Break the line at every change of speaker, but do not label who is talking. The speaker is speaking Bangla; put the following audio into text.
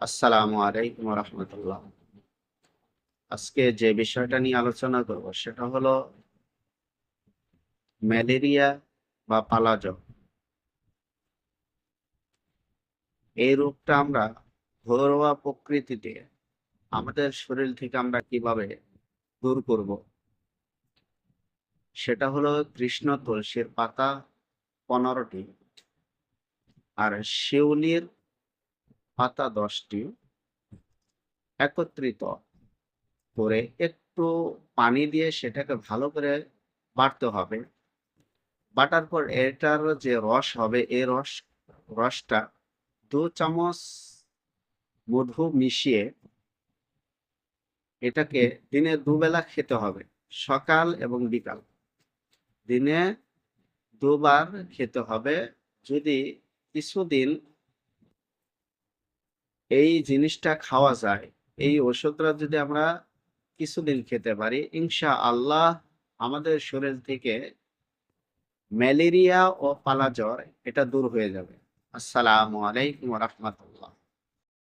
আসসালামু আলাইকুম রহমতুল্লাহ। আজকে যে বিষয়টা নিয়ে আলোচনা করব সেটা হলো ম্যালেরিয়া বা পালাজক এই রোগটা আমরা ঘরোয়া প্রকৃতিতে আমাদের শরীর থেকে আমরা কীভাবে দূর করব? সেটা হলো কৃষ্ণ তুলসীর পাতা পনেরোটি আর শিউলির পাতা দশটি একত্রিত করে একটু পানি দিয়ে সেটাকে ভালো করে বাটতে হবে। বাটার পর এটার যে রস হবে, এই রস, রসটা দু চামচ মধু মিশিয়ে এটাকে দিনে দুবেলা খেতে হবে, সকাল এবং বিকাল। দিনে দুবার খেতে হবে। যদি কিছুদিন এই জিনিসটা খাওয়া যায়। এই ওষুধটা যদি আমরা কিছুদিন খেতে পারি ইনশা আল্লাহ আমাদের শরীর থেকে ম্যালেরিয়া ও পালা জ্বর এটা দূর হয়ে যাবে। আসসালামু আলাইকুম রহমতুল্লাহ।